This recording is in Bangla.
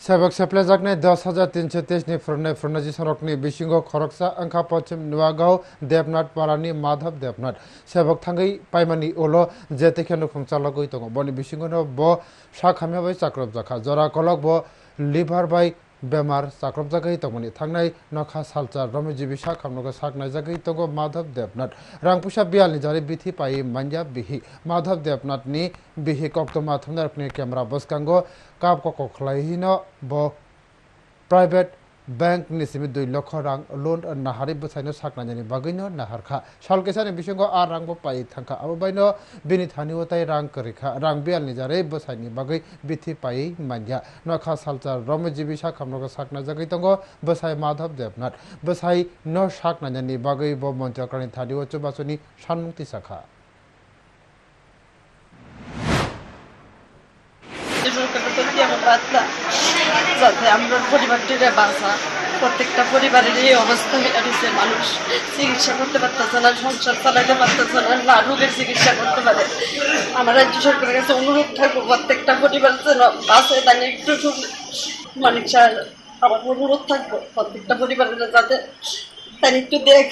Sebak seplezakne दस हजार तीन सौ तेईस नि फुरने फुरनाजी सरकनि बिसिंगो खरकसा अंखा पश्चिम नुवागाव देबनाथ पारानि माधव देबनाथ sebak थांगै पाइमानि उलो जेतेखे नुखुं चालगै दङ बनि बिसिंगोनो ब साखामिया बै चाक्रब जाखा जरा कलक ब लिभार बाय बेमार चाक्रब जागै दङनि थांनाय नखा सालचा रमजिबि साखामनगो साकनाय जागै दङ माधव देबनाथ रांपुसा बियालनि जारि बिथि पाइ मान्या बिहि माधव देबनाथनि बिहि कक्तमा थुमनारनि क्यामेरा बसकांगो काप कक खलाइहिनो ब private bank ni simi dui lokho rang loan an na harib sai no sakna jani bagino na harkha sal ke sane bisingo a rang bo pai thangka abo baino bini thani otai rang kari kha rang bial ni jare bo sai ni bagai bithi pai manja no kha sal char rom jibi sha khamno ko sakna jagai tongo bosai madhav devnat bosai no sakna jani bagai bo montra kani thadi ochu basuni sanmukti sakha সরকারের আমার বার্তা যাতে প্রত্যেকটা পরিবারের এই অবস্থা হয়ে রয়েছে, মানুষ চিকিৎসা করতে পারতেছে না, সংসার চালাতে পারতেছে না না রোগের চিকিৎসা করতে পারে। আমার রাজ্য সরকারের কাছে অনুরোধ থাকব, প্রত্যেকটা পরিবার যেন বাঁচে তাই একটু সাহেব আমার অনুরোধ থাকব, প্রত্যেকটা পরিবারের যাতে তাই একটু দেখ।